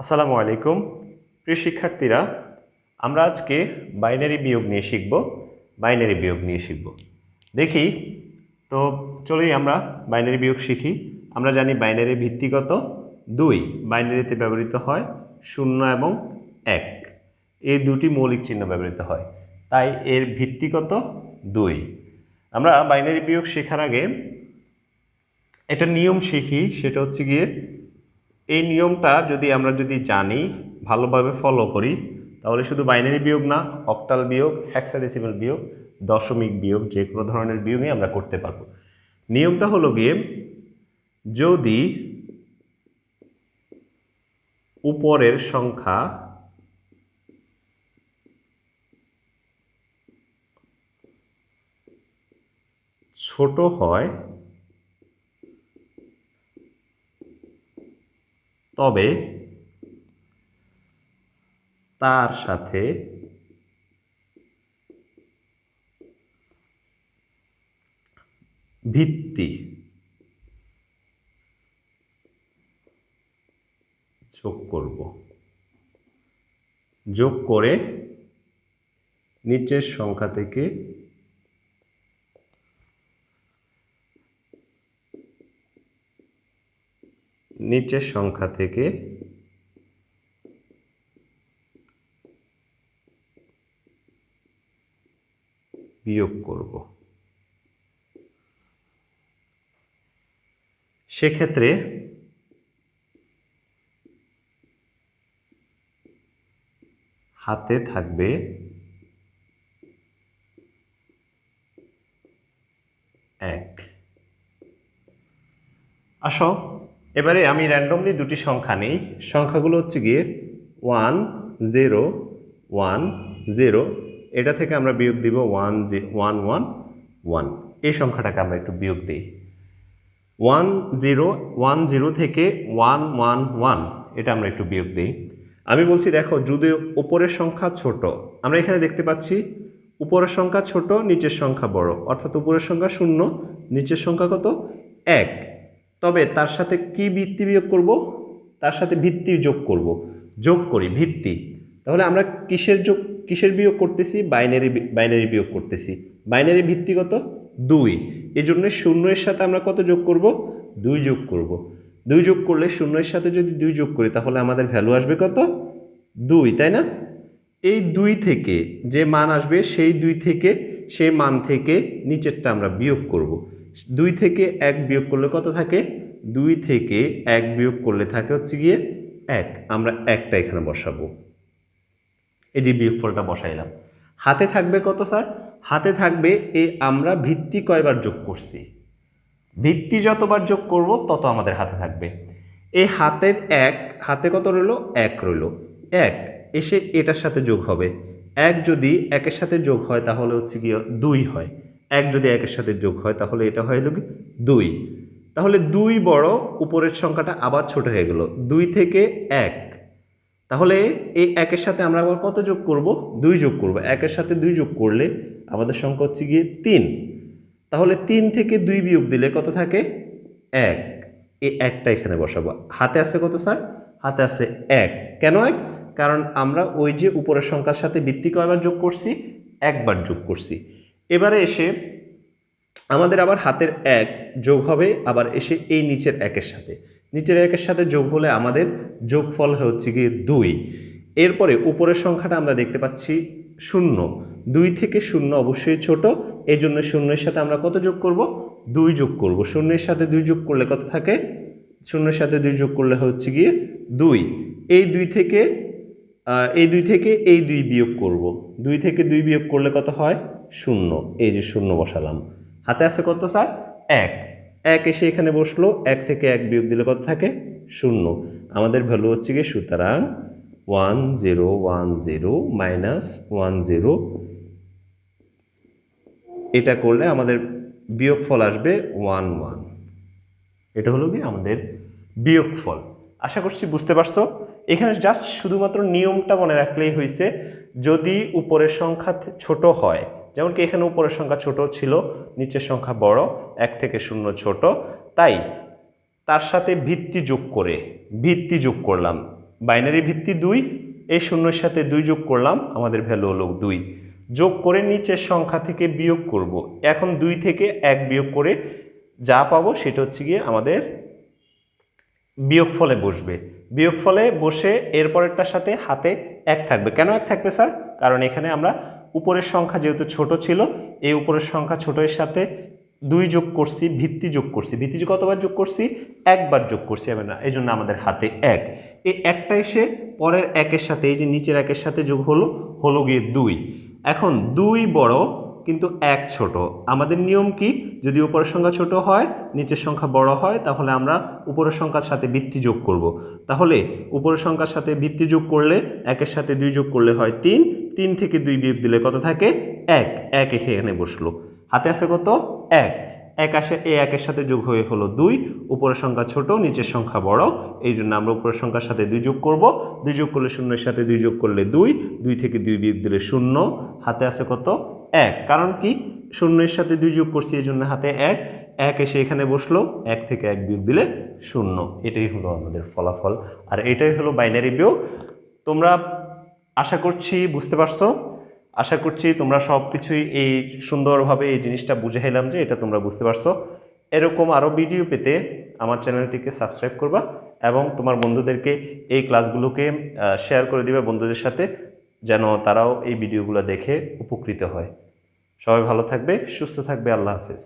আসসালামু আলাইকুম। প্রিয় শিক্ষার্থীরা, আমরা আজকে বাইনারি বিয়োগ নিয়ে শিখব, বাইনারি বিয়োগ নিয়ে শিখব। দেখি, তো চলেই আমরা বাইনারি বিয়োগ শিখি। আমরা জানি বাইনারি ভিত্তিগত দুই, বাইনারিতে ব্যবহৃত হয় শূন্য এবং এক। এই দুটি মৌলিক চিহ্ন ব্যবহৃত হয়, তাই এর ভিত্তিগত দুই। আমরা বাইনারি বিয়োগ শেখার আগে একটা নিয়ম শিখি, সেটা হচ্ছে গিয়ে এই নিয়মটা যদি আমরা যদি জানি, ভালোভাবে ফলো করি, তাহলে শুধু বাইনারি বিয়োগ না অক্টাল বিয়োগ হ্যাক্সাডেসিমাল বিয়োগ, দশমিক বিয়োগ, যে কোনো ধরনের বিয়োগই আমরা করতে পারব। নিয়মটা হলো গিয়ে, যদি উপরের সংখ্যা ছোট হয় তবে তার সাথে ভিত্তি যোগ করব। যোগ করে নিচের সংখ্যা থেকে নিচের সংখ্যা থেকে বিয়োগ করব। সেক্ষেত্রে হাতে থাকবে এক। আসো। এবারে আমি র্যান্ডমলি দুটি সংখ্যা নেই। সংখ্যাগুলো হচ্ছে গিয়ে ওয়ান, জিরো ওয়ান, জিরো। এটা থেকে আমরা বিয়োগ দিব one, G, one one one. এই সংখ্যাটাকে আমরা একটু বিয়োগ দিই। ওয়ান, জিরো ওয়ান, জিরো থেকে ওয়ান ওয়ান ওয়ান। এটা আমরা একটু বিয়োগ দিই। আমি বলছি, দেখো, যদি উপরের সংখ্যা ছোট, আমরা এখানে দেখতে পাচ্ছি উপরের সংখ্যা ছোট, নিচের সংখ্যা বড়। অর্থাৎ উপরের সংখ্যা শূন্য, নিচের সংখ্যা কত? এক। তবে তার সাথে কি ভিত্তি বিয়োগ করব? তার সাথে ভিত্তি যোগ করব। যোগ করি, ভিত্তি। তাহলে আমরা কিসের যোগ, কিসের বিয়োগ করতেছি? বাইনারি বাইনারি বিয়োগ করতেছি। বাইনারি ভিত্তিগত দুই। এই জন্য শূন্যের সাথে আমরা কত যোগ করব? দুই যোগ করব। দুই যোগ করলে শূন্যের সাথে যদি দুই যোগ করি, তাহলে আমাদের ভ্যালু আসবে কত? দুই, তাই না? এই দুই থেকে যে মান আসবে, সেই দুই থেকে সেই মান থেকে নিচেরটা আমরা বিয়োগ করব। দুই থেকে এক বিয়োগ করলে কত থাকে? দুই থেকে এক বিয়োগ করলে থাকে হচ্ছে গিয়ে এক। আমরা একটা এখানে বসাবো। এই যে বিয়োগফলটা বসাইলাম হাতে থাকবে কত স্যার? হাতে থাকবে এ আমরা ভিত্তি কয়বার যোগ করছি? ভিত্তি যতবার যোগ করব, তত আমাদের হাতে থাকবে। এই হাতের এক, হাতে কত রইল? এক রইল। এক, এসে এটার সাথে যোগ হবে। এক যদি একের সাথে যোগ হয়, তাহলে হচ্ছে গিয়ে দুই হয়। এক যদি একের সাথে যোগ হয়, তাহলে এটা হয়ে গেল দুই। তাহলে দুই বড়, উপরের সংখ্যাটা আবার ছোট হয়ে গেল। দুই থেকে এক। তাহলে এই একের সাথে আমরা আবার কত যোগ করব? দুই যোগ করব। একের সাথে দুই যোগ করলে আমাদের সংখ্যা হচ্ছে গিয়ে তিন। তাহলে তিন থেকে দুই বিয়োগ দিলে কত থাকে? এক। এই একটা এখানে বসাবো। হাতে আছে কত, স্যার? হাতে আছে এক। কেন এক? কারণ আমরা ওই যে উপরের সংখ্যার সাথে ভিত্তি কয়বার যোগ করছি? একবার যোগ করছি। এবারে এসে আমাদের আবার হাতের এক যোগ হবে, আবার এসে এই নিচের একের সাথে। নিচের একের সাথে যোগ হলে আমাদের যোগফল হচ্ছে গিয়ে দুই। এরপরে উপরের সংখ্যাটা আমরা দেখতে পাচ্ছি শূন্য। দুই থেকে শূন্য অবশ্যই ছোট এই জন্য শূন্যের সাথে আমরা কত যোগ করব? দুই যোগ করব। শূন্যের সাথে দুই যোগ করলে কত থাকে? শূন্যের সাথে দুই যোগ করলে হচ্ছে গিয়ে দুই। এই দুই থেকে এই দুই থেকে এই দুই বিয়োগ করব। দুই থেকে দুই বিয়োগ করলে কত হয়? শূন্য। এই যে শূন্য বসালাম। হাতে আছে কত স্যার? এক। এক এসে এখানে বসল। এক থেকে এক বিয়োগ দিলে কত থাকে? শূন্য। আমাদের ভ্যালু হচ্ছে গিয়ে সুতরাং one zero one zero minus one zero. এটা করলে আমাদের বিয়োগফল আসবে ওয়ান ওয়ান। এটা হলো কি আমাদের বিয়োগফল। আশা করছি বুঝতে পারছ? এখানে জাস্ট শুধুমাত্র নিয়মটা মনে রাখলেই হয়েছে যদি উপরের সংখ্যা ছোট হয়, যেমন কি এখানে উপরের সংখ্যা ছোট ছিল, নিচের সংখ্যা বড়, এক থেকে শূন্য ছোট, তাই তার সাথে ভিত্তি যোগ করে, ভিত্তি যোগ করলাম। বাইনারি ভিত্তি দুই, এই শূন্যের সাথে দুই যোগ করলাম, আমাদের ভ্যালু হলো দুই। যোগ করে নিচের সংখ্যা থেকে বিয়োগ করব। এখন দুই থেকে এক বিয়োগ করে যা পাবো সেটা হচ্ছে গিয়ে আমাদের বিয়োগফলে বসবে। বিয়োগফলে বসে এরপরেরটার সাথে হাতে এক থাকবে। কেন এক থাকবে, স্যার? কারণ এখানে আমরা উপরের সংখ্যা যেহেতু ছোট ছিল, এই উপরের সংখ্যা ছোটের সাথে দুই যোগ করছি, ভিত্তি যোগ করছি। ভিত্তি কতবার যোগ করছি? একবার যোগ করছি আমি না এই জন্য আমাদের হাতে এক। এই একটা এসে পরের একের সাথে, এই যে নিচের একের সাথে যোগ হলো হলো গিয়ে দুই। এখন দুই বড় কিন্তু এক ছোট। আমাদের নিয়ম কি? যদি উপরের সংখ্যা ছোট হয়, নিচের সংখ্যা বড় হয়, তাহলে আমরা উপরের সংখ্যার সাথে ভিত্তি যোগ করব। তাহলে উপরের সংখ্যার সাথে বৃত্তি যোগ করলে একের সাথে দুই যোগ করলে হয় তিন। তিন থেকে দুই বিয়োগ দিলে কত থাকে? এক। এক এখানে বসল। হাতে আছে কত? এক। এক আসে, এ একের সাথে যোগ হয়ে হলো দুই। উপরের সংখ্যা ছোট, নিচের সংখ্যা বড়। এই জন্য আমরা উপরের সংখ্যার সাথে দুই যোগ করব। দুই যোগ করলে শূন্যের সাথে দুই যোগ করলে দুই। দুই থেকে দুই বিয়োগ দিলে শূন্য। হাতে আছে কত? এক। কারণ কি? শূন্যের সাথে দুই যোগ করছি এই জন্য হাতে এক। এক এসে এখানে বসল, এক থেকে এক বিয়োগ দিলে শূন্য। এটাই হলো আমাদের ফলাফল। আর এটাই হলো বাইনারি বিয়োগ। তোমরা আশা করছি বুঝতে পারছ। আশা করছি তোমরা সব কিছুই এই সুন্দরভাবে এই জিনিসটা বুঝে এলাম যে এটা তোমরা বুঝতে পারছ। এরকম আরও ভিডিও পেতে আমার চ্যানেলটিকে সাবস্ক্রাইব করবা এবং তোমার বন্ধুদেরকে এই ক্লাসগুলোকে শেয়ার করে দিবে বন্ধুদের সাথে। যেন তারাও এই ভিডিওগুলো দেখে উপকৃত হয়। সবাই ভালো থাকবে সুস্থ থাকবে আল্লাহ হাফেজ।